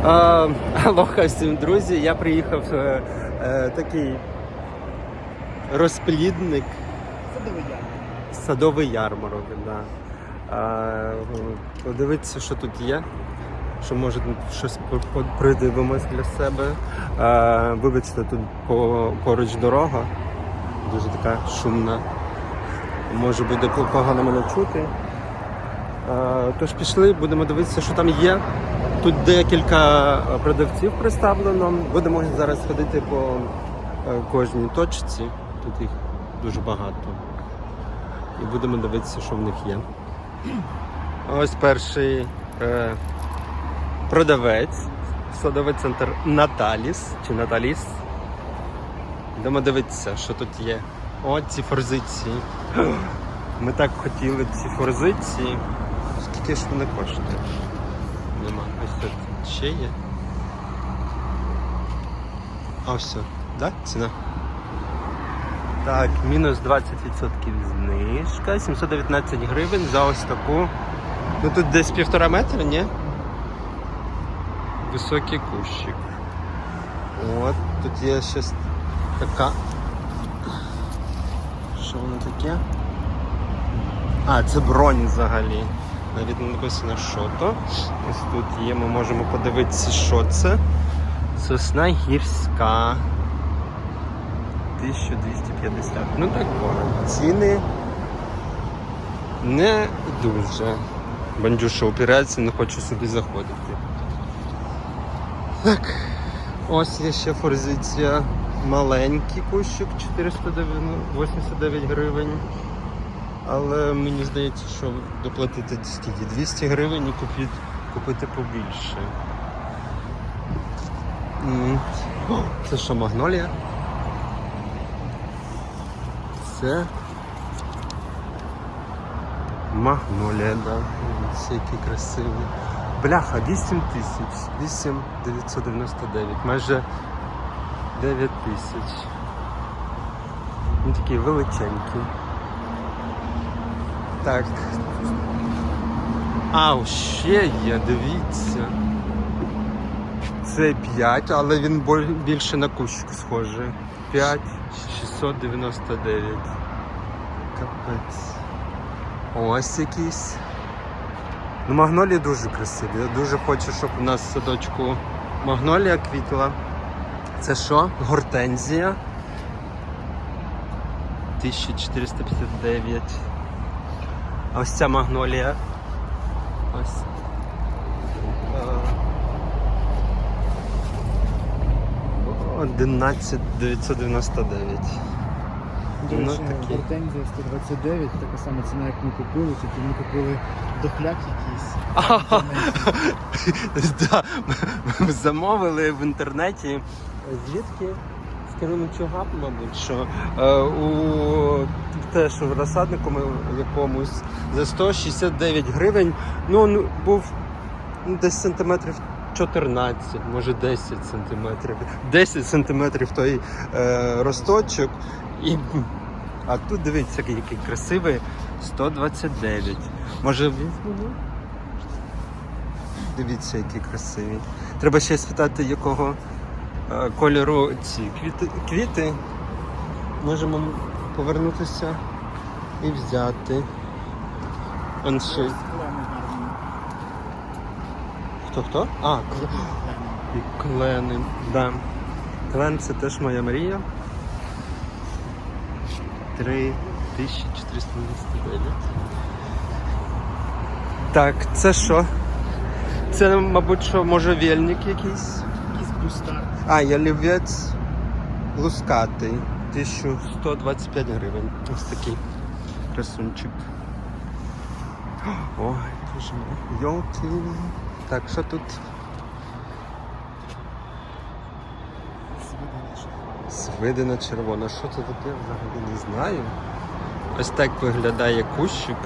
Алоха всім друзі, я приїхав е, е, такий розплідник, Садовий яр. садовий ярмарок. Да. А, подивитися, що тут є. Що може щось придивимось для себе. А, вибачте, тут поруч дорога, дуже така шумна. Може буде погано мене чути. А, Тож пішли, будемо дивитися, що там є. Тут декілька е, продавців представлено. Будемо зараз ходити по е, кожній точці. Тут їх дуже багато. І будемо дивитися, що в них є. Ось перший е, продавець. Садовий центр Наталіс чи Наталіс. Йдемо дивитися, що тут є. О, ці форзиції. Ми так хотіли ці форзиції. Скільки ж вони коштують? Тут. А все, да? Ціна? Так, мінус 20% знижка, 719 гривень за ось таку. Ну тут десь півтора метра, ні? Високий кущик. От, тут є щось така. Що воно таке? А, це бронь взагалі. Навіть не написано, що то. Ось тут є, ми можемо подивитися, що це. Сосна гірська. 1250. Ну так Ціни не дуже. Бандюша упирається, не хоче собі заходити. Так, ось є ще форзиція. Маленький кущик 489 гривень. Але мені здається, що доплатити скільки? 200 гривень і купити, купити побільше. Це що, магнолія? Це магнолія, да. Дивіться, який красивий. Бляха, 8 тисяч. 8 999, майже 9 тисяч. Він такий величенький. Так. А, ще є, дивіться. Це 5, але він більше на кущик схожий. 5 699. Капець. Ось якийсь. Ну, магнолії дуже красиві. Я дуже хочу, щоб у нас в садочку магнолія квітла. Це що? Гортензія. 1459. А ось ця магнолія. Ось. Е, 11999. До Ну, речі, такі. гортензія 129, така сама ціна, як ми купили, тільки ми купили дохляк якийсь. Да, ми замовили в інтернеті. Звідки? З Кременчуга, мабуть, що е, у теж в розсаднику якомусь за 169 гривень. Ну, ну був ну, десь сантиметрів 14, може 10 сантиметрів. 10 сантиметрів той е, росточок. І, а тут дивіться, який красивий 129. Може візьмемо? Дивіться, які красиві. Треба ще спитати, якого кольору ці квіти. квіти. Можемо повернутися і взяти. Он ще. Хто хто? А, кл- і клени. Да. Клен це теж моя мрія. 3499. Так, це що? Це, мабуть, що може вільник якийсь. Бустар. А, ялівець лускатий. 1125 гривень. Ось такий красунчик. Ой, дуже йолки. Так, що тут? Свидина червона. Що це таке? Взагалі не знаю. Ось так виглядає кущик.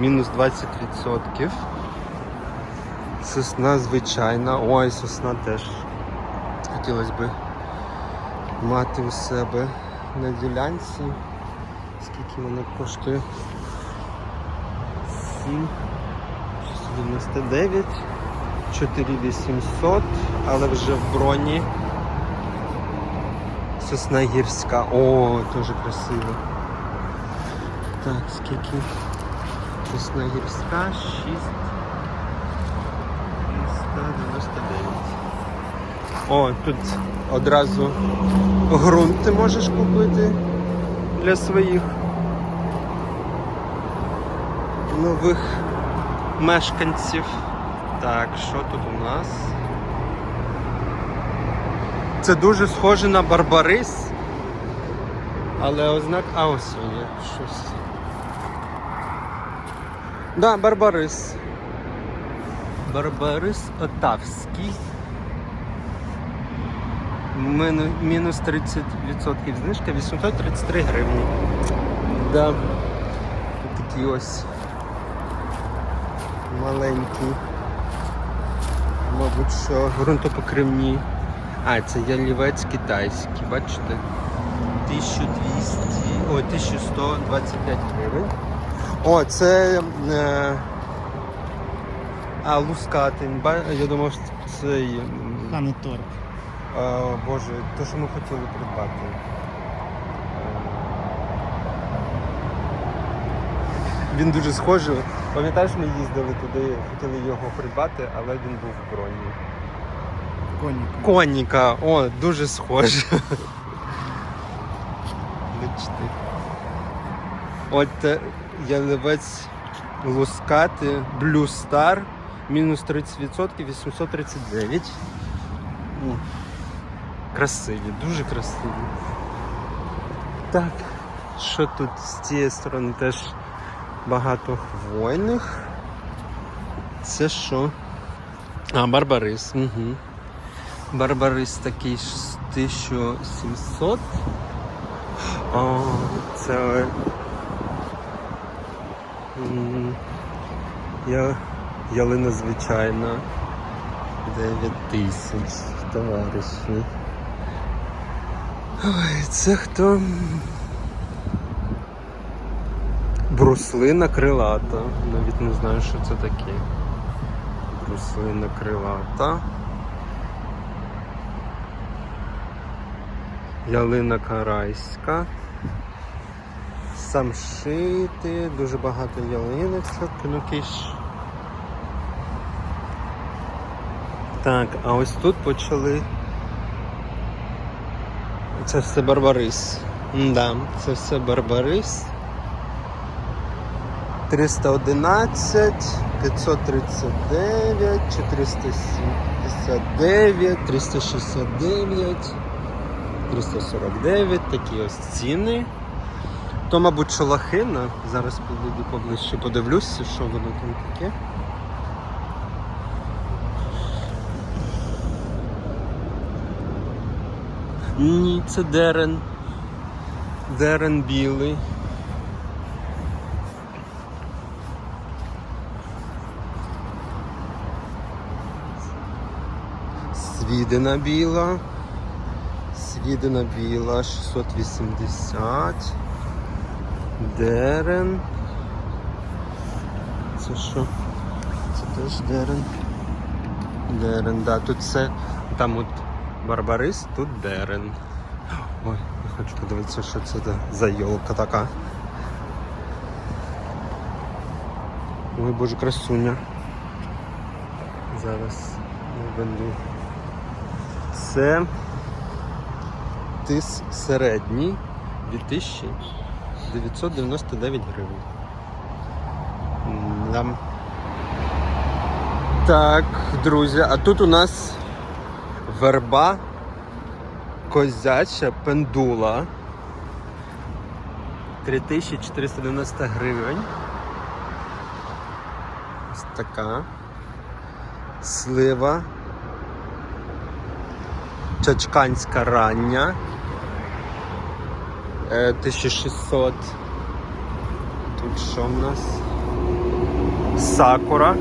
Мінус 20%. Сосна звичайна. Ой, сосна теж. Хотілося б мати у себе на ділянці. Скільки вона коштує? 7 699. 4800, але вже в броні. Сосна гірська. О, дуже красиво. Так, скільки? Сосна гірська 6. О, тут одразу ґрунт ти можеш купити для своїх нових мешканців. Так, що тут у нас? Це дуже схоже на Барбарис. Але ознак. А ось є щось. Да, Барбарис. Барбарис Отавський. Міну- Мінус 30% знижка 833 гривні. Да. Такі ось маленькі. Мабуть, що ґрунтопокривні. А, це ялівець китайський, бачите? 1200, ой, 1125 гривень. О, це. Е, а, лускатин. Я думав, що це. а, Боже, те, що ми хотіли придбати. Е, Він дуже схожий. Пам'ятаєш, ми їздили туди, хотіли його придбати, але він був в броні. Коніка. Коніка, о, дуже схоже. Бачите. От е, ялівець лускати Blue Star мінус 30% 839. Красиві, дуже красиві. Так, що тут з цієї сторони теж багато хвойних. Це що? А, Барбарис. Угу. Барбарис такий з 1700. О, це. Я, ялина звичайна. 9 тисяч, товариші. Ой, це хто? Бруслина крилата. Навіть не знаю, що це таке. Бруслина крилата. Ялина карайська. Самшити, дуже багато ялинок, ну киш. Так, а ось тут почали. Це все барбарис. Да, це все барбарис. 311, 539, 479, 369. 349, такі ось ціни. То, мабуть, шолахина. Зараз підійду поближче, подивлюся, що воно там таке. Ні, це дерен. Дерен білий. Свідина біла. Свідина біла 680. Дерен. Це що? Це теж дерен. Дерен, да, тут це. Там от Барбарис, тут дерен. Ой, я хочу подивитися, що це за- йолка така. Ой, боже, красуня. Зараз я веду. Це тис середній 2999 гривень. Так, друзі, а тут у нас верба козяча пендула. 3490 гривень. Ось така. Слива. Чачканська рання. Е, 1600. Тут що в нас? Сакура.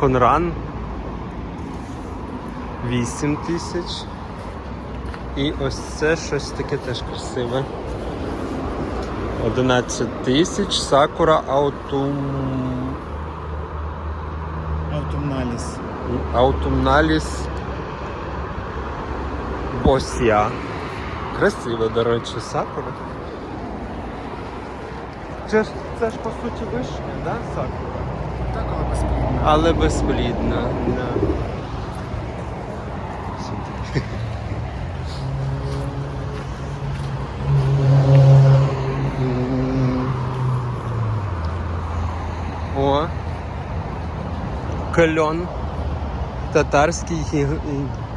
Конран. 8 тисяч. І ось це щось таке теж красиве. 11 тисяч. Сакура Аутум... Автомналіз. Аутумналіс Босія. Красиво, до речі, сакура. Це ж, це ж по суті вишня, да, сакура? Але безплідна. Да. О. Кольон. Татарський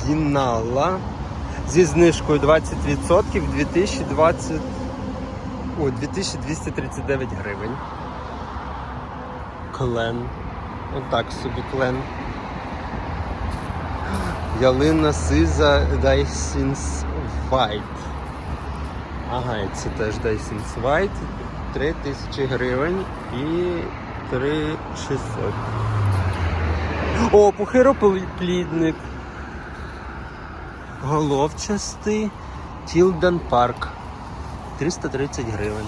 гінала. Зі знижкою 20% 2020. О, 2239 гривень. Клен. Отак собі клен. Ялина Сиза Дайсінс White. Ага, це теж Дайсінс White. 3 тисячі гривень і 3600. О, пухироплідник. Головчастий Тілден Парк. 330 гривень.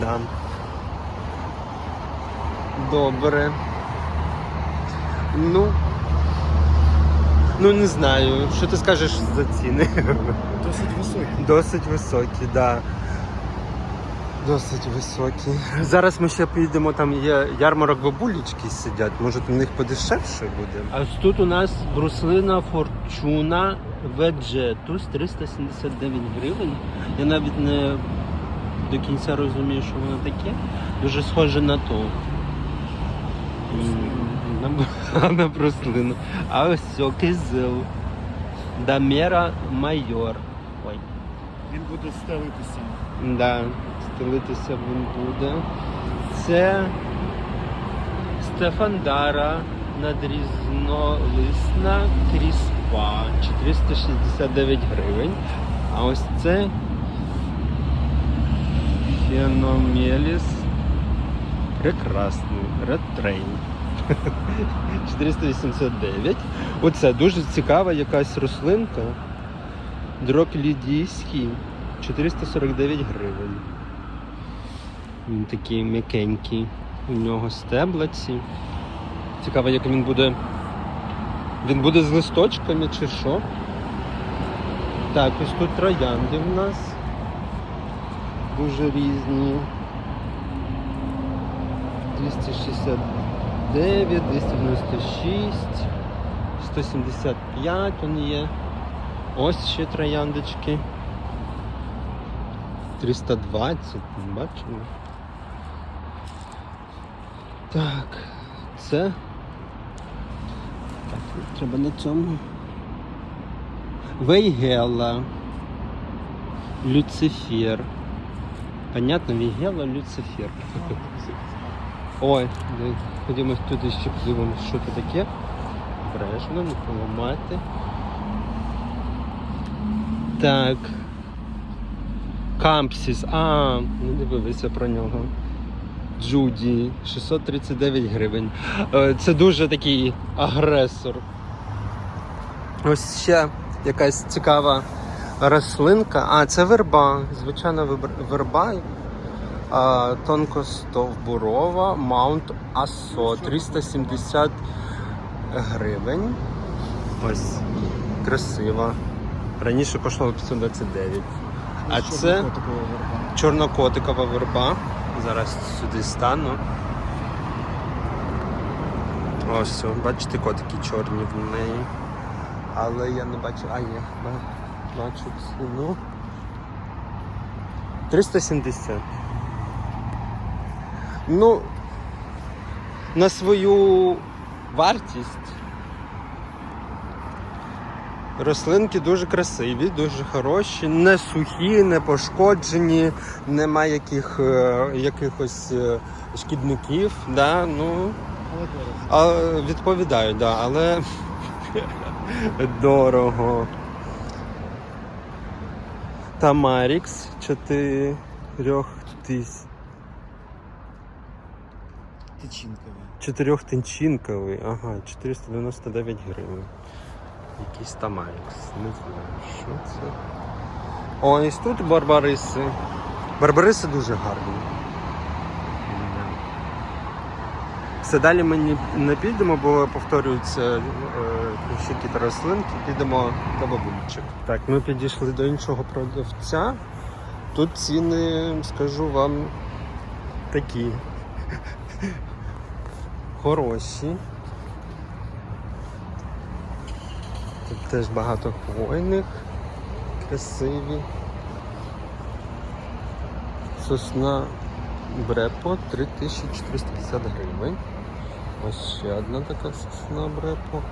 Да. Добре. Ну. Ну не знаю. Що ти скажеш за ціни? Досить високий. Досить високі, так. Да. Досить високі. Зараз ми ще поїдемо, там є ярмарок бабулечки сидять, може у них подешевше буде. А ось тут у нас бруслина Форчуна Веджетус 379 гривень. Я навіть не до кінця розумію, що воно таке. Дуже схоже на то. На, на бруслину. А ось цьо, кизил. Дамера майор. Ой. Він буде стелитися. Да, стелитися він буде. Це Стефандара надрізнолисна кріспа 469 гривень. А ось це Феномеліс прекрасний ретрейн. 489. Оце дуже цікава якась рослинка. Дрок лідійський 449 гривень. Він такий м'якенький. У нього стеблаці. Цікаво, як він буде. Він буде з листочками чи що? Так, ось тут троянди в нас. Дуже різні. 269, 296, 175 он є. Ось ще трояндочки. 320, бачимо. Так, це. Так, треба на цьому. Вейгела. Люцифер. Понятно, Вейгела, Люцифер. Ой, ну, ходімо туди ще подивимося, що це таке. Обережно, не поламати. Так. Кампсіс. А, не дивилися про нього. Джуді. 639 гривень. Е, Це дуже такий агресор. Ось ще якась цікава рослинка. А, це верба. Звичайна верба. Тонкостовбурова Маунт Асо 370 гривень. Ось красива. Раніше коштувало 529. А це чорнокотикова верба. Зараз сюди стану. Ось, бачите, котики чорні в неї. Але я не бачу. А, є, ба- бачу ціну. 370. Ну, на свою вартість. Рослинки дуже красиві, дуже хороші, не сухі, не пошкоджені, немає яких, е, якихось е, шкідників. Да? Ну, а, відповідаю, да, але дорого. Тамарікс 4 тисяч. Тичинковий. Чотирьохтинчинковий, ага, 499 гривень. Якийсь Тамарікс, не знаю, що це. О, і тут барбариси. Барбариси дуже гарні. Все далі ми не підемо, бо повторюються е, кущики та рослинки, підемо до бабулечок. Так, ми підійшли до іншого продавця. Тут ціни, скажу вам, такі хороші. Тут теж багато хвойних, красиві. Сосна Брепо 3450 гривень. Ось ще одна така сосна Брепо.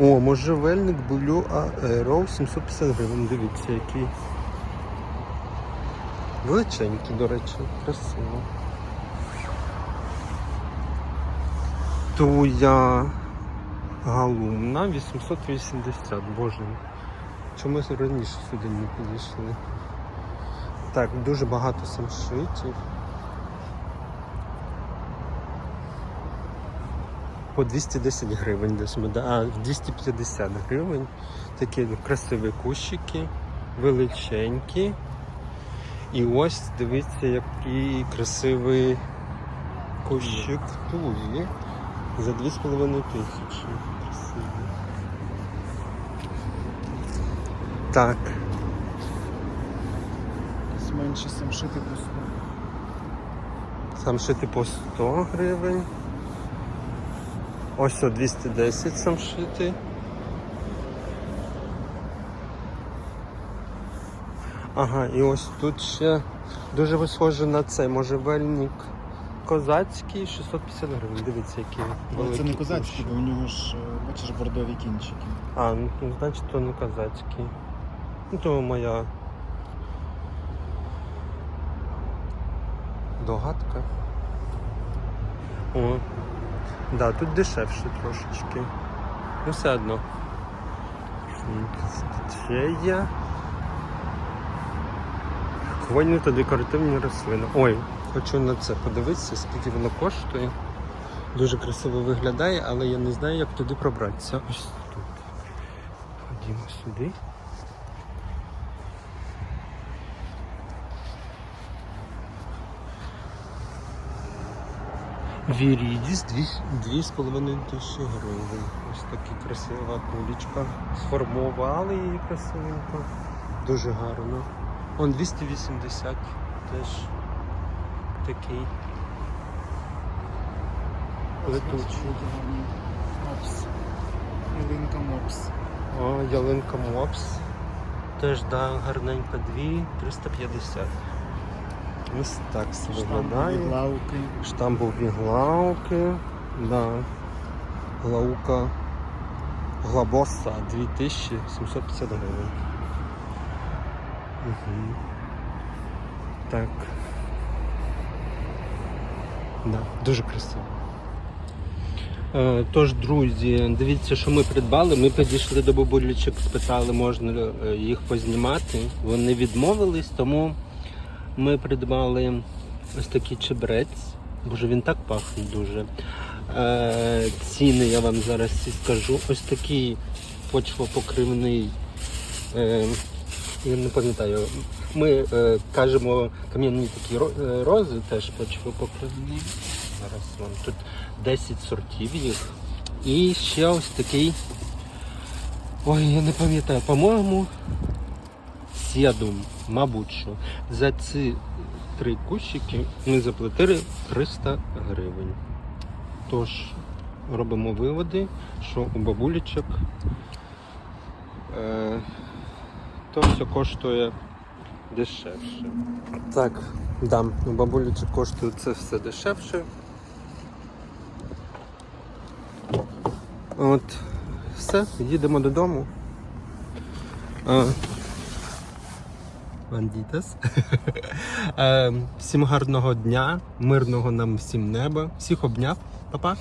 О, можжевельник Blue Aero 750 гривень. Дивіться, який. Величенький, до речі, красиво. Туя галумна 880. Боже. Чому раніше сюди не підійшли? Так, дуже багато самшитів. По 210 гривень десь ми, а 250 гривень. Такі красиві кущики, величенькі. І ось дивіться, який красивий кущик туї за 2,5 тисячі. Красивий. Так. Якісь менші самшити по 100. Сам шити по 100 гривень. Ось о 210 сам шити. Ага, і ось тут ще дуже схоже на цей можжевельник козацький 650 гривень. Дивіться, які Але це не козацькі, кущі. бо у нього ж, е, бачиш, бордові кінчики. А, ну ну, значить то не козацький. Ну то моя догадка. О. Да, тут дешевше трошечки. Ну все одно. Ще є. Хвойні та декоративні рослини. Ой, хочу на це подивитися, скільки воно коштує. Дуже красиво виглядає, але я не знаю, як туди пробратися. Ось тут. Ходімо сюди. Вірідіс 2,5 тисячі гривень. Ось така красива кулічка. Сформували її красивенько. Дуже гарно. Он 280 теж такий. Летучий. Мопс. Ялинка мопс. О, ялинка Мопс. Теж да, гарненька 2, 350. Ось так виглядає. Штамбові глауки. Да. Глаука Глабоса 2750 гривень. Угу. Так. Да, дуже красиво. Е, Тож, друзі, дивіться, що ми придбали. Ми підійшли до бабулечок, спитали, можна е, їх познімати. Вони відмовились, тому ми придбали ось такий чебрець. Боже, він так пахне дуже. Е, ціни я вам зараз всі скажу. Ось такий почвопокривний. Я не пам'ятаю. Ми е, кажемо кам'яні такі е, рози, теж почвопокривні. Зараз вам тут 10 сортів їх. І ще ось такий. Ой, я не пам'ятаю, по-моєму, сєдум, мабуть, що. За ці три кущики ми заплатили 300 гривень. Тож робимо виводи, що у бабулечок е, то все коштує дешевше. Так, да, у бабулечок коштує це все дешевше. От, все, їдемо додому. А, Бандітес. Е, Всім гарного дня, мирного нам всім неба. Всіх обняв. Па-па.